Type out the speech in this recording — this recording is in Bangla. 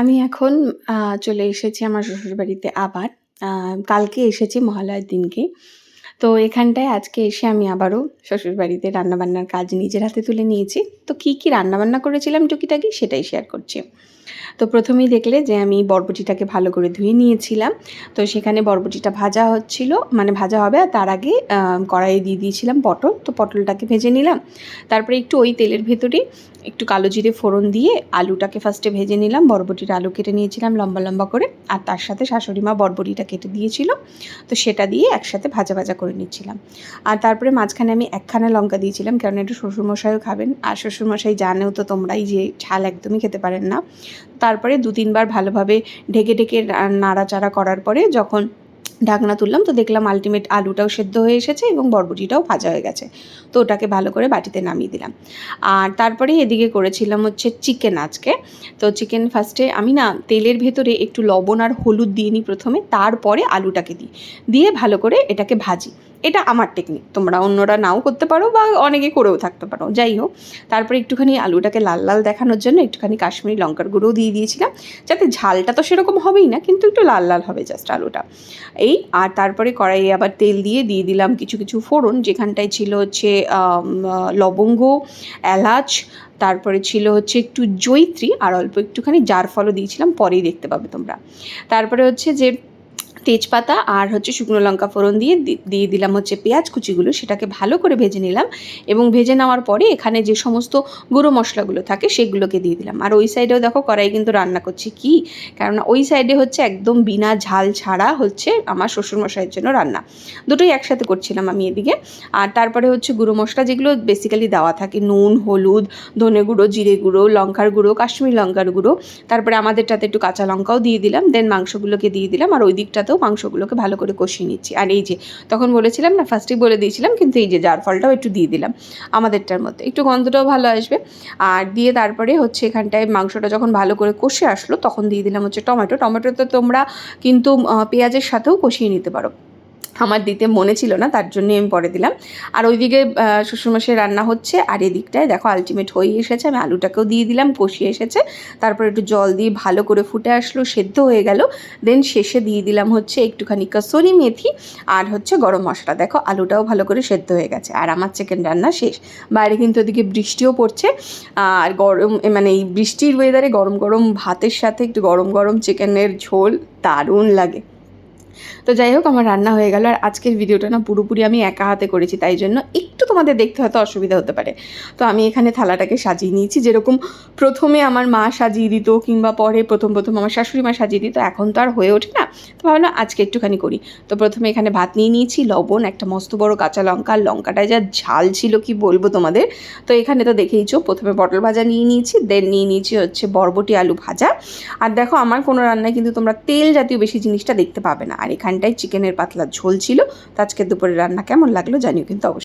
আমি এখন চলে এসেছি আমার শ্বশুরবাড়িতে আবার। কালকে এসেছি মহালয়ার দিনকে। তো এখানটায় আজকে এসে আমি আবারও শ্বশুরবাড়িতে রান্নাবান্নার কাজ নিজের হাতে তুলে নিয়েছি। তো কী, কী রান্নাবান্না করেছিলাম টুকিটাকি সেটাই শেয়ার করছি। তো প্রথমেই দেখলে যে আমি বরবটিটাকে ভালো করে ধুয়ে নিয়েছিলাম। তো সেখানে বরবটিটা ভাজা হচ্ছিল মানে ভাজা হবে আর তার আগে কড়াইয়ে দিয়ে দিয়েছিলাম পটল। তো পটলটাকে ভেজে নিলাম। তারপরে একটু ওই তেলের ভেতরে একটু কালো জিরে ফোড়ন দিয়ে আলুটাকে ফার্স্টে ভেজে নিলাম। বরবটির আলু কেটে নিয়েছিলাম লম্বা লম্বা করে। আর তার সাথে শাশুড়ি মা বরবটিটা কেটে দিয়েছিল। তো সেটা দিয়ে একসাথে ভাজা ভাজা করে নিচ্ছিলাম। আর তারপরে মাঝখানে আমি একখানা লঙ্কা দিয়েছিলাম। কারণ একটু শ্বশুরমশাইও খাবেন। আর শ্বশুরমশাই জানেও তো তোমরাই যে ঝাল একদমই খেতে পারেন না। তারপরে দু তিনবার ভালোভাবে ঢেকে ঢেকে নাড়াচাড়া করার পরে যখন ঢাকনা তুললাম তো দেখলাম আলটিমেট আলুটাও সেদ্ধ হয়ে এসেছে এবং বরবটিটাও ভাজা হয়ে গেছে। তো ওটাকে ভালো করে বাটিতে নামিয়ে দিলাম। আর তারপরে এদিকে করেছিলাম হচ্ছে চিকেন আজকে। তো চিকেন ফার্স্টে আমি না তেলের ভেতরে একটু লবণ আর হলুদ দিয়ে নিই প্রথমে, তারপরে আলুটাকে দিই। দিয়ে ভালো করে এটাকে ভাজি। এটা আমার টেকনিক তোমরা অন্যরা নাও করতে পারো বা অনেকে করেও থাকতে পারো। যাই হোক, তারপরে একটুখানি আলুটাকে লাল লাল দেখানোর জন্য একটুখানি কাশ্মীরি লঙ্কার গুঁড়োও দিয়ে দিয়েছিলাম। যাতে ঝালটা তো সেরকম হবেই না, কিন্তু একটু লাল লাল হবে জাস্ট আলুটা। এই আর তারপরে কড়াইয়ে আবার তেল দিয়ে দিয়ে দিলাম কিছু কিছু ফোড়ন, যেখানটায় ছিল হচ্ছে লবঙ্গ, এলাচ, তারপরে ছিল হচ্ছে একটু জৈত্রী, আর অল্প একটুখানি জার ফলও দিয়েছিলাম, পরেই দেখতে পাবে তোমরা। তারপরে হচ্ছে যে তেজপাতা আর হচ্ছে শুকনো লঙ্কা ফোড়ন দিয়ে দিয়ে দিলাম হচ্ছে পেঁয়াজ কুচিগুলো, সেটাকে ভালো করে ভেজে নিলাম এবং ভেজে নেওয়ার পরে এখানে যে সমস্ত গুঁড়ো মশলাগুলো থাকে সেগুলোকে দিয়ে দিলাম। আর ওই সাইডেও দেখো কড়াই কিন্তু রান্না করছি কি? কেননা ওই সাইডে হচ্ছে একদম বিনা ঝাল ছাড়া হচ্ছে আমার শ্বশুরমশাইয়ের জন্য রান্না। দুটোই একসাথে করছিলাম আমি এদিকে। আর তারপরে হচ্ছে গুঁড়ো মশলা যেগুলো বেসিক্যালি দেওয়া থাকে, নুন, হলুদ, ধনে গুঁড়ো, জিরে গুঁড়ো, লঙ্কার গুঁড়ো, কাশ্মীর লঙ্কার গুঁড়ো, তারপরে আমাদেরটাতে একটু কাঁচা লঙ্কাও দিয়ে দিলাম দেন মাংসগুলোকে দিয়ে দিলাম, আর ওই দিকটাতেও মাংসগুলোকে ভালো করে কষিয়ে নিচ্ছি। আর এই যে, তখন বলেছিলাম না ফার্স্টেই বলে দিয়েছিলাম, কিন্তু এই যে জার ফলটাও একটু দিয়ে দিলাম আমাদেরটার মধ্যে। একটু গন্ধটাও ভালো আসবে। আর দিয়ে তারপরে হচ্ছে এখানটায় মাংসটা যখন ভালো করে কষে আসলো, তখন দিয়ে দিলাম হচ্ছে টমেটো। টমেটো তো তোমরা কিন্তু পেঁয়াজের সাথেও কষিয়ে নিতে পারো। আমার দিতে মনে ছিল না, তার জন্যই আমি পরে দিলাম। আর ওইদিকে শ্বশুরমশাই রান্না হচ্ছে, আর এদিকটায় দেখো আলটিমেট হয়ে এসেছে, আমি আলুটাকেও দিয়ে দিলাম, কষিয়ে এসেছে। তারপর একটু জল দিয়ে ভালো করে ফুটে আসলো, সেদ্ধ হয়ে গেল। দেন শেষে দিয়ে দিলাম হচ্ছে একটুখানি কসুরি মেথি আর হচ্ছে গরম মশলা। দেখো আলুটাও ভালো করে সেদ্ধ হয়ে গেছে, আর আমার চিকেন রান্না শেষ। বাইরে কিন্তু ওদিকে বৃষ্টিও পড়ছে আর গরম মানে এই বৃষ্টির ওয়েদারে গরম গরম ভাতের সাথে একটু গরম গরম চিকেনের ঝোল দারুণ লাগে। তো যাই হোক, আমার রান্না হয়ে গেল। আর আজকের ভিডিওটা না পুরোপুরি আমি একা হাতে করেছি, তাই জন্য তোমাদের দেখতে হয়তো অসুবিধা হতে পারে। তো আমি এখানে থালাটাকে সাজিয়ে নিয়েছি। যেরকম প্রথমে আমার মা সাজিয়ে দিত কিংবা পরে প্রথম প্রথম আমার শাশুড়ি মা সাজিয়ে দিত, এখন তো আর হয়ে ওঠে না। তো ভাবলাম আজকে একটুখানি করি। তো প্রথমে এখানে ভাত নিয়ে নিয়েছি, লবণ, একটা মস্ত বড় কাঁচা লঙ্কা। লঙ্কাটায় যা ঝাল ছিল কি বলব তোমাদের? তো এখানে তো দেখেইছো, প্রথমে পটল ভাজা নিয়ে নিয়েছি দেন নিয়ে নিয়েছি হচ্ছে বরবটি আলু ভাজা। আর দেখো, আমার কোনো রান্নায় কিন্তু তোমরা তেল জাতীয় বেশি জিনিসটা দেখতে পাবে না। আর এখানটায় চিকেনের পাতলা ঝোল ছিল। তো আজকে দুপুরে রান্না কেমন লাগল জানিও কিন্তু অবশ্যই।